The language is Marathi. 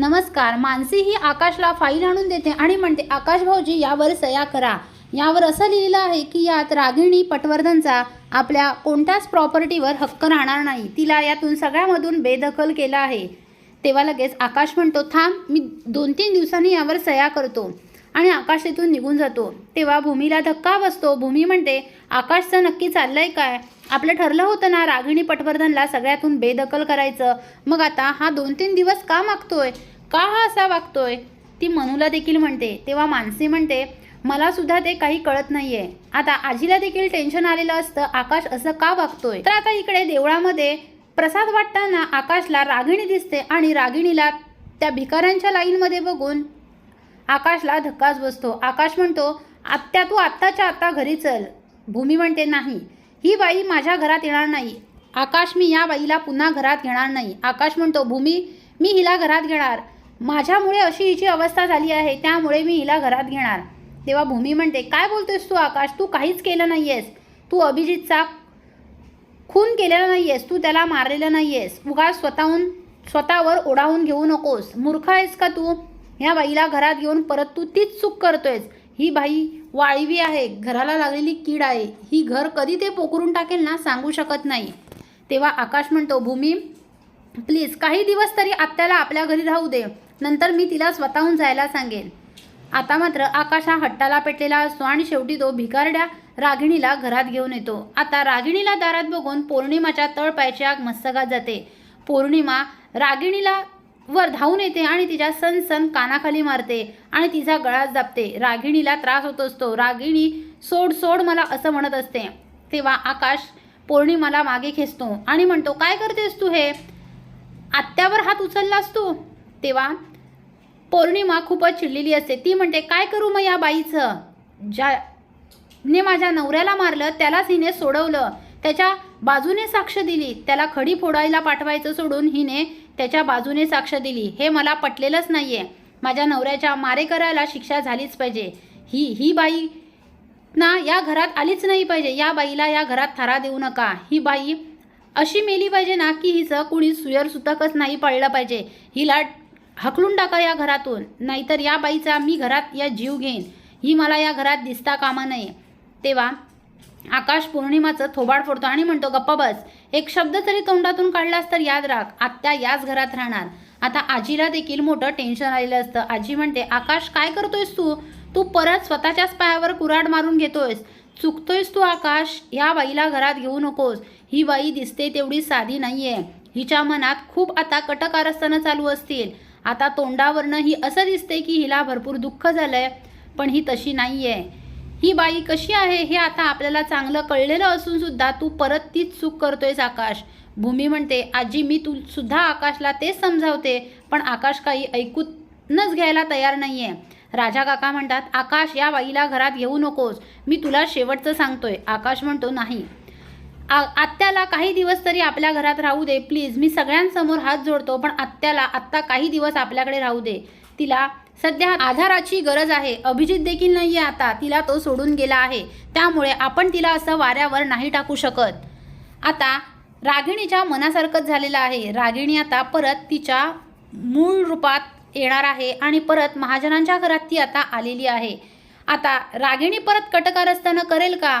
नमस्कार मानसी ही आकाशला फाईल आणून देते आणि म्हणते आकाश भाऊजी यावर सया करा. यावर असं लिहिलेलं आहे की यात रागिणी पटवर्धनचा आपल्या कोणत्याच प्रॉपर्टीवर हक्क राहणार नाही. तिला यातून सगळ्यामधून बेदखल केला आहे. तेव्हा लगेच आकाश म्हणतो थांब मी दोन तीन दिवसांनी यावर सया करतो आणि आकाश तिथून निघून जातो. तेव्हा भूमीला धक्का बसतो. भूमी म्हणते आकाशचं नक्की चाललंय काय? आपलं ठरलं होतं ना रागिणी पटवर्धनला सगळ्यातून बेदखल करायचं. मग आता हा दोन तीन दिवस का मागतोय? का हा असा वागतोय? ती मनूला देखील म्हणते तेव्हा मानसी म्हणते मला सुद्धा ते काही कळत नाहीये. आता आजीला देखील टेन्शन आलेलं असतं आकाश असं का वागतोय? तर आता इकडे देवळामध्ये प्रसाद वाटताना आकाशला रागिणी दिसते आणि रागिणीला त्या भिकाऱ्यांच्या लाईनमध्ये बघून आकाशला धक्काच बसतो. आकाश म्हणतो आत्या तू आत्ताच्या आत्ता घरी चल. भूमी म्हणते नाही ही बाई माझ्या घरात येणार नाही. आकाश मी या बाईला पुन्हा घरात घेणार नाही. आकाश म्हणतो भूमी मी हिला घरात घेणार. माझ्यामुळे अशी हिची अवस्था झाली आहे त्यामुळे मी हिला घरात घेणार. तेव्हा भूमी म्हणते काय बोलतोयस तू आकाश? तू काहीच केलं नाही आहेस तू अभिजितचा खून केलेला नाही आहेस तू त्याला मारलेलं नाही आहेस उगा स्वतःहून स्वतःवर ओढावून घेऊ नकोस. मूर्ख आहेस का तू? ह्या बाईला घरात घेऊन परत तू तीच चूक करतोयस. ही बाई वाळवी आहे. घराला लागलेली कीड आहे. ही घर कधी ते पोकरून टाकेल ना सांगू शकत नाही. तेव्हा आकाश म्हणतो भूमी प्लीज काही दिवस तरी आत्याला आपल्या घरी राहू दे. नंतर मी तिला स्वतःहून जायला सांगेन. आता मात्र आकाश हा हट्टाला पेटलेला असतो आणि शेवटी तो भिकारड्या रागिणीला घरात घेऊन येतो. आता रागिणीला दारात बघून पौर्णिमाच्या तळपायची आग मस्तकात जाते. पौर्णिमा रागिणीला वर धावून येते आणि तिच्या सन सन कानाखाली मारते आणि तिचा गळाच दाबते रागिणीला त्रास होत असतो. रागिणी सोड सोड मला असं म्हणत असते. तेव्हा आकाश पौर्णिमाला मागे खेचतो आणि म्हणतो काय करतेस तू हे? आत्यावर हात उचललास तू? तेव्हा पौर्णिमा खूपच चिडलेली असते. ती म्हणते काय करू मग या बाईचं? ज्याने माझ्या नवऱ्याला मारलं त्यालाच हिने सोडवलं. त्याच्या बाजूने साक्ष दिली. त्याला खडी फोडायला पाठवायचं सोडून हिने त्याच्या बाजूने साक्ष दिली. हे मला पटलेलंच नाही आहे माझ्या नवऱ्याच्या मारेकऱ्याला शिक्षा झालीच पाहिजे. ही ही बाई ना या घरात आलीच नाही पाहिजे. या बाईला या घरात थारा देऊ नका. ही बाई अशी मेली पाहिजे ना की हिचं कुणी सुयर सुतकच नाही पडलं पाहिजे. हिला हकलून टाका या घरातून. नाहीतर या बाईचा मी घरात या जीव घेईन. ही मला या घरात दिसता कामा नये. तेव्हा आकाश पौर्णिमाचं थोबाड फोडतो आणि म्हणतो गप्पा बस. एक शब्द तरी तोंडातून काढलास तर याद राख. आत्या याच घरात राहणार. आता आजीला देखील मोठं टेन्शन आलेलं असतं. आजी म्हणते आकाश काय करतोयस तू? तू परत स्वतःच्याच पायावर कुराड मारून घेतोयस. चुकतोयस तू आकाश? ह्या बाईला घरात घेऊ नकोस. ही बाई दिसते तेवढी साधी नाहीये. हिच्या मनात खूप आता कटकारस्थानं चालू असतील. आता तोंडावरनं ही असं दिसते की हिला भरपूर दुःख झालंय पण ही तशी नाही आहे ही बाई कशी आहे हे आता आपल्याला चांगलं कळलेलं असून सुद्धा तू परत तीच चूक करतोयस आकाश. भूमी म्हणते आजी मी तू सुद्धा आकाशला तेच समजावते पण आकाश काही ऐकूनच घ्यायला तयार नाही आहे राजा काका म्हणतात आकाश या बाईला घरात घेऊ नकोस. मी तुला शेवटचं सांगतोय. आकाश म्हणतो नाही. आत्याला काही दिवस तरी आपल्या घरात राहू दे प्लीज मी सगळ्यांसमोर हात जोडतो पण आत्याला आत्ता काही दिवस आपल्याकडे राहू दे. तिला सध्या आधाराची गरज आहे. अभिजित देखील नाही आहे आता. तिला तो सोडून गेला आहे. त्यामुळे आपण तिला असं वाऱ्यावर नाही टाकू शकत. आता रागिणीच्या मनासारखंच झालेलं आहे. रागिणी आता परत तिच्या मूळ रूपात येणार आहे आणि परत महाजनांच्या घरात ती आता आलेली आहे. आता रागिणी परत कटकारस्थानं करेल का?